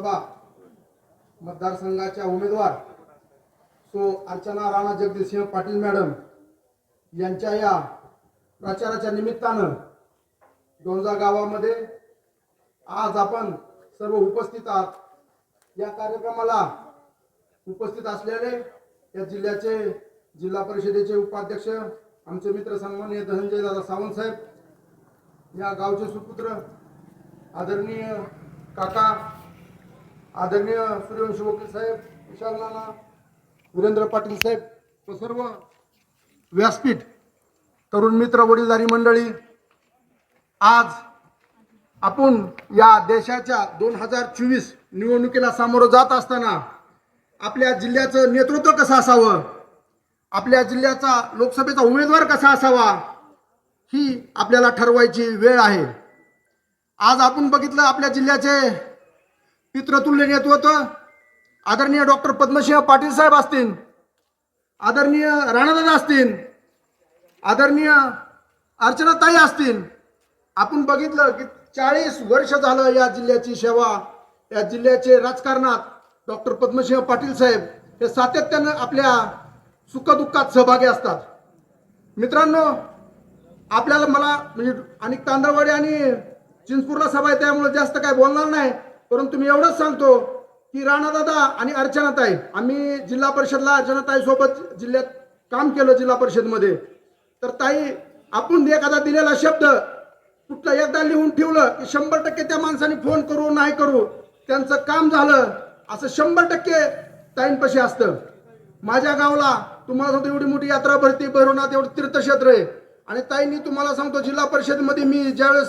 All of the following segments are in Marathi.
विधानसभा मतदारसंघाच्या उमेदवार सो अर्चना राणा जगदीशसिंह पाटील मॅडम यांच्या या प्रचाराच्या निमित्तानं डोंजा गावामध्ये आज आपण सर्व उपस्थित आहात. या कार्यक्रमाला उपस्थित असलेले या जिल्ह्याचे जिल्हा परिषदेचे उपाध्यक्ष आमचे मित्र सन्माननीय धनंजय दादा सावंत साहेब या गावचे सुपुत्र आदरणीय काका आदरणीय सूर्यवंशी वकील साहेब विशाल नाना वीरेंद्र पाटील साहेब व सर्व व्यासपीठ तरुण मित्र वडीलधारी मंडळी आज आपण या देशाच्या दोन हजार चोवीस निवडणुकीला सामोरं जात असताना आपल्या जिल्ह्याचं नेतृत्व कसं असावं? आपल्या जिल्ह्याचा लोकसभेचा उमेदवार कसा असावा? ही आपल्याला ठरवायची वेळ आहे. आज आपण बघितलं आपल्या जिल्ह्याचे पितृतुल्य नेतृत्व आदरणीय डॉक्टर पद्मसिंह पाटील साहेब असतील आदरणीय राणादादा असतील आदरणीय अर्चनाताई असतील. आपण बघितलं की चाळीस वर्ष झालं या जिल्ह्याची सेवा या जिल्ह्याचे राजकारणात डॉक्टर पद्मसिंह पाटील साहेब हे सातत्यानं आपल्या सुखदुःखात सहभागी असतात. मित्रांनो आपल्याला मला म्हणजे आणि तांदळवाडी आणि चिंचपूरला सभा आहे त्यामुळे जास्त काय बोलणार नाही. परंतु मी एवढंच सांगतो की राणादादा आणि अर्चनाताई आम्ही जिल्हा परिषदला अर्चनाताई सोबत जिल्ह्यात काम केलं जिल्हा परिषदमध्ये. तर ताई आपण एखादा दिलेला शब्द कुठला एकदा लिहून ठेवलं की शंभर टक्के त्या माणसाने फोन करू नाही करू त्यांचं काम झालं असं शंभर टक्के ताईंपाशी असतं. माझ्या गावाला तुम्हाला सांगतो एवढी मोठी यात्रा भरती भरवण्यात एवढं तीर्थक्षेत्र आहे. आणि ताईंनी तुम्हाला सांगतो जिल्हा परिषदमध्ये मी ज्यावेळेस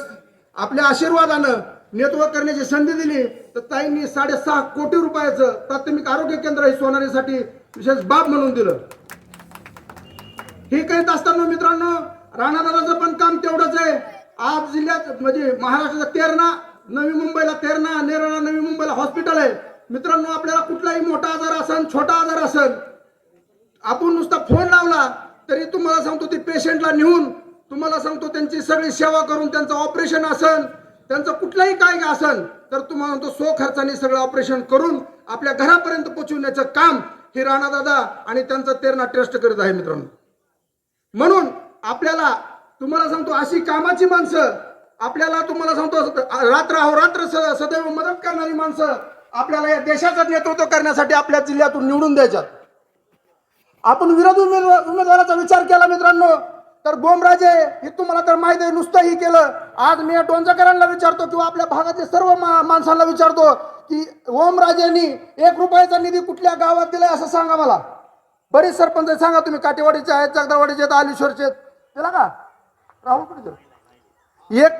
आपल्या आशीर्वादानं नेतृत्व करण्याची संधी दिली तर ताईंनी साडेसहा कोटी रुपयाचं प्राथमिक आरोग्य केंद्र हे सोनारीसाठी विशेष बाब म्हणून दिलं. हे करीत असताना मित्रांनो राणादादाचं पण काम तेवढंच आहे. आज जिल्ह्यात म्हणजे महाराष्ट्राचा तेरणा नवी मुंबईला तेरणा नेरळा नवी मुंबईला हॉस्पिटल आहे. मित्रांनो आपल्याला कुठलाही मोठा आजार असन छोटा आजार असन आपण नुसता फोन लावला तरी तुम्हाला सांगतो ते पेशंटला नेऊन तुम्हाला सांगतो त्यांची सगळी सेवा करून त्यांचं ऑपरेशन असन. त्यांचं कुठलंही काय असन तर तुम्हाला तो सो खर्चाने सगळं ऑपरेशन करून आपल्या घरापर्यंत पोहोचवण्याचं काम हे राणादादा आणि त्यांचा तेरणा ट्रस्ट करत आहे मित्रांनो. म्हणून आपल्याला तुम्हाला सांगतो अशी कामाची माणसं आपल्याला तुम्हाला सांगतो रात्र अहोरात्र रात्र सदैव मदत करणारी माणसं आपल्याला या देशाचं नेतृत्व करण्यासाठी आपल्या जिल्ह्यातून निवडून द्यायच्यात. आपण विरोधी उमेदवाराचा विचार केला मित्रांनो. तर बोमराजे हे तुम्हाला तर माहिती आहे नुसतं ही केलं. आज मी या डोंजकरांना विचारतो किंवा आपल्या भागातील सर्व मा- माणसांना विचारतो की ओमराजेंनी एक रुपयाचा निधी कुठल्या गावात दिलाय असं सांगा मला. बरेच सरपंच सांगा तुम्ही. काटेवाडीचे आहेत जगदावाडीचे आहेत आलेश्वरचे आहेत. दिला का? राहुल कुठे एक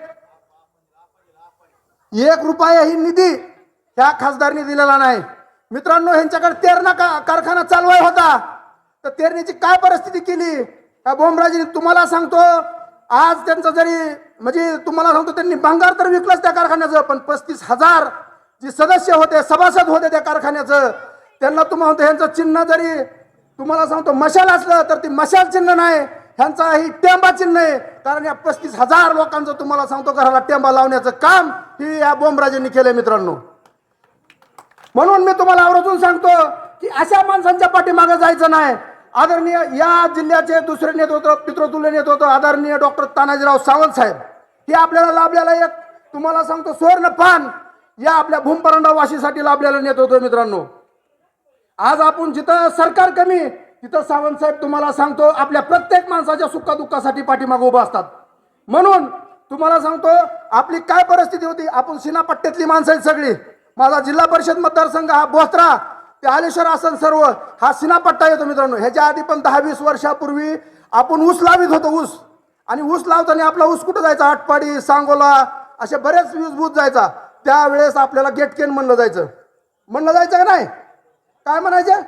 एक रुपया ही निधी ह्या खासदारनी दिलेला नाही. मित्रांनो ह्यांच्याकडे तेरणा का कारखाना चालवाय होता. तर तेरणीची काय परिस्थिती केली? या बोमराजीने तुम्हाला सांगतो आज त्यांचं जरी म्हणजे तुम्हाला सांगतो त्यांनी भंगार तर विकलंच त्या कारखान्याचं पण पस्तीस हजार जे सदस्य होते सभासद होते त्या कारखान्याचं त्यांना तुम्हाला म्हणतो ह्यांचं चिन्ह जरी तुम्हाला सांगतो मशाल असलं तर ती मशाल चिन्ह नाही ह्यांचा ही टेंबा चिन्ह आहे. कारण या पस्तीस हजार लोकांचं तुम्हाला सांगतो घराला टेंबा लावण्याचं काम ही या बोमराजेंनी केलं मित्रांनो. म्हणून मी तुम्हाला आवर्जून सांगतो की अशा माणसांच्या पाठीमागे जायचं नाही. आदरणीय या जिल्ह्याचे दुसरे नेतृत्व पितृतुल्य नेतृत्व आदरणीय डॉक्टर तानाजीराव सावंत साहेब हे आपल्याला लाभलेला एक तुम्हाला सांगतो सुवर्ण पान या आपल्या भूमपरंडा वाशीसाठी लाभलेलं नेतृत्व मित्रांनो. आज आपण जिथं सरकार कमी तिथं सावंत साहेब तुम्हाला सांगतो आपल्या प्रत्येक माणसाच्या सुखादुःखासाठी पाठीमागे उभं असतात. म्हणून तुम्हाला सांगतो आपली काय परिस्थिती होती? आपण सिनापट्ट्यातली माणसं आहेत सगळी. माझा जिल्हा परिषद मतदारसंघ हा बोस्त्रा ते आलेश्वर आसन सर्व हा सिनापट्टा येतो मित्रांनो. ह्याच्या आधी पण दहा वीस वर्षापूर्वी आपण ऊस लावित होतो ऊस. आणि ऊस लावताना आपला ऊस कुठं जायचा? आटपाडी सांगोला असे बरेच वीजभूत जायचा. त्यावेळेस आपल्याला गेटकेन म्हणलं जायचं. म्हणलं जायचं का नाही? काय म्हणायचं?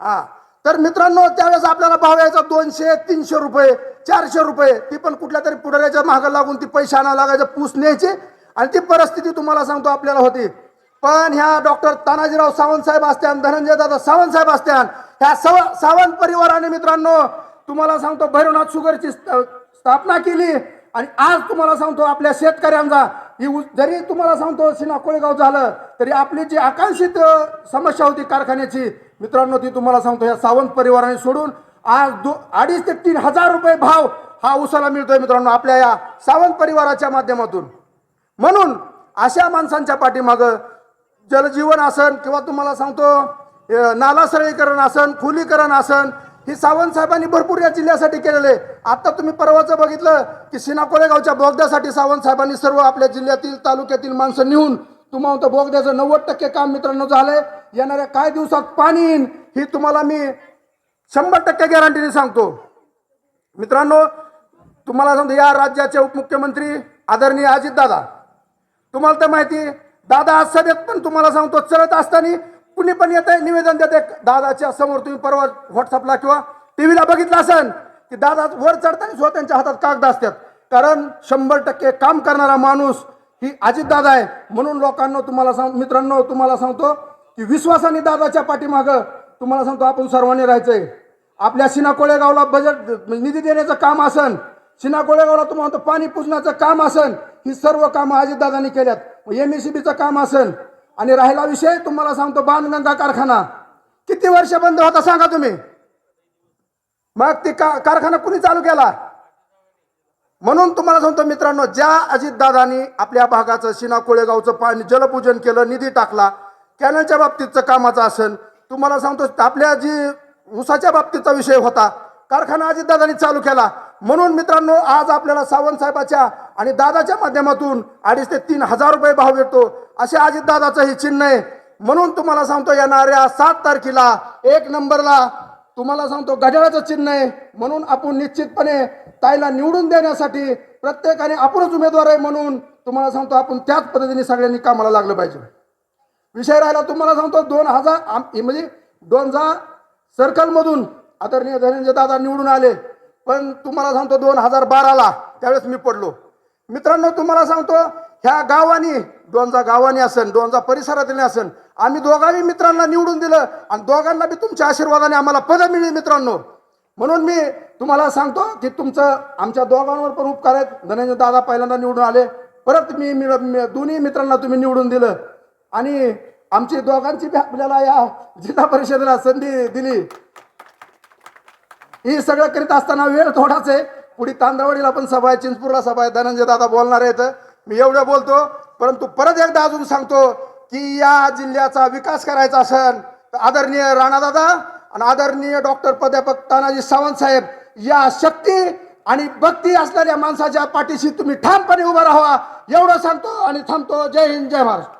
हा. तर मित्रांनो त्यावेळेस आपल्याला भाव यायचा दोनशे तीनशे रुपये चारशे रुपये. ती पण कुठल्या तरी पुढाऱ्याच्या मागं लागून ती पैसे आणायला लागायचं पूस न्यायची. आणि ती परिस्थिती तुम्हाला सांगतो आपल्याला होती. पण ह्या डॉक्टर तानाजीराव सावंत साहेब असत्यान धनंजय दादा सावंत साहेब असत्यान ह्या सव सावंत परिवाराने मित्रांनो तुम्हाला सांगतो भैरवनाथ शुगरची स्थापना केली आणि आज तुम्हाला सांगतो आपल्या शेतकऱ्यांचा ही जरी तुम्हाला सांगतो सिना कोळेगाव झालं तरी आपली जी आकांक्षित समस्या होती कारखान्याची मित्रांनो ती तुम्हाला सांगतो या सावंत परिवाराने सोडून आज दो अडीच ते तीन हजार रुपये भाव हा उसाला मिळतोय मित्रांनो आपल्या या सावंत परिवाराच्या माध्यमातून. म्हणून अशा माणसांच्या पाठीमागं जलजीवन आसन किंवा तुम्हाला सांगतो अ, नाला सरळीकरण आसन हे असन ही सावंत साहेबांनी भरपूर या जिल्ह्यासाठी केलेले. आता तुम्ही परवाचं बघितलं की सिना कोळेगावच्या बोगद्यासाठी सावंत साहेबांनी सर्व आपल्या जिल्ह्यातील तालुक्यातील माणसं नेऊन तुम्हाला तर बोगद्याचं नव्वद टक्के काम मित्रांनो झालंय. येणाऱ्या काही दिवसात पाणी येईन ही तुम्हाला मी शंभर टक्के गॅरंटीने सांगतो. मित्रांनो तुम्हाला सांगतो या राज्याचे उपमुख्यमंत्री आदरणीय अजितदादा तुम्हाला तर माहिती दादा आज सभेत पण तुम्हाला सांगतो चलत असताना कुणी पण येत आहे निवेदन देते दादाच्या समोर तुम्ही परवा व्हॉट्सअपला किंवा टीव्हीला बघितलं असेल की दादा वर चढताना सुद्धा त्यांच्या हातात कागद असतात. कारण शंभर टक्के काम करणारा माणूस ही अजितदादा आहे. म्हणून लोकांना तुम्हाला सांग मित्रांनो तुम्हाला सांगतो की विश्वासाने दादाच्या पाठीमागं तुम्हाला सांगतो आपण सर्वांनी राहायचंय. आपल्या सिना कोळेगावला बजेट म्हणजे निधी देण्याचं काम असन सिना कोळेगावला तुम्हाला म्हणतो पाणी पुसण्याचं काम असन ही सर्व कामं अजितदादांनी केल्यात. एम एस काम असेल आणि राहिला विषय तुम्हाला सांगतो बाणगंगा कारखाना. किती वर्ष बंद होता सांगा तुम्ही? मग ते का कारखाना कुणी चालू केला? म्हणून तुम्हाला सांगतो मित्रांनो ज्या अजितदादांनी आपल्या भागाचं शिना कोळेगावचं पाणी जलपूजन केलं निधी टाकला कॅनलच्या बाबतीतचं कामाचं असेल तुम्हाला सांगतो आपल्या जी ऊसाच्या बाबतीतचा विषय होता कारखाना अजितदादांनी चालू केला. म्हणून मित्रांनो आज आपल्याला सावंत साहेबाच्या आणि दादाच्या माध्यमातून अडीच ते तीन हजार रुपये भाव भेटतो. असे अजितदादाचं हे चिन्ह आहे. म्हणून तुम्हाला सांगतो येणाऱ्या सात तारखेला एक नंबरला तुम्हाला सांगतो घड्याळाचं चिन्ह आहे. म्हणून आपण निश्चितपणे ताईला निवडून देण्यासाठी प्रत्येकाने आपणच उमेदवार आहे म्हणून तुम्हाला सांगतो आपण त्याच पद्धतीने सगळ्यांनी कामाला लागलं पाहिजे. विषय राहिला तुम्हाला सांगतो दोन हजार आम- म्हणजे दोन हजार सर्कलमधून आदरणीय धनंजय दादा निवडून आले. पण तुम्हाला सांगतो दोन हजार बाराला त्यावेळेस मी पडलो. मित्रांनो तुम्हाला सांगतो ह्या गावानी दोनचा गावानी असन दोनचा परिसरातील असन आम्ही दोघांनी मित्रांना निवडून दिलं आणि दोघांना बी तुमच्या आशीर्वादाने आम्हाला पदं मिळली मित्रांनो. म्हणून मी तुम्हाला सांगतो की तुमचं आमच्या दोघांवर पण उपकार आहेत. धनंजय दादा पहिल्यांदा निवडून आले. परत मी मिळ- दोन्ही मित्रांना तुम्ही निवडून दिलं. आणि आमची दोघांची बी आपल्याला या जिल्हा परिषदेला संधी दिली. हे सगळं करीत असताना वेळ थोडाच आहे. पुढे तांदळवाडीला पण सभा आहे चिंचपूरला सभा आहे. धनंजय दादा बोलणार आहेत. मी एवढं बोलतो परंतु परत एकदा अजून सांगतो की या जिल्ह्याचा विकास करायचा असेल तर आदरणीय राणादादा आणि आदरणीय डॉक्टर प्राध्यापक तानाजी सावंत साहेब या शक्ती आणि भक्ती असणाऱ्या माणसाच्या पाठीशी तुम्ही ठामपणे उभा राहावा एवढं सांगतो आणि थांबतो. जय हिंद जय महाराष्ट्र.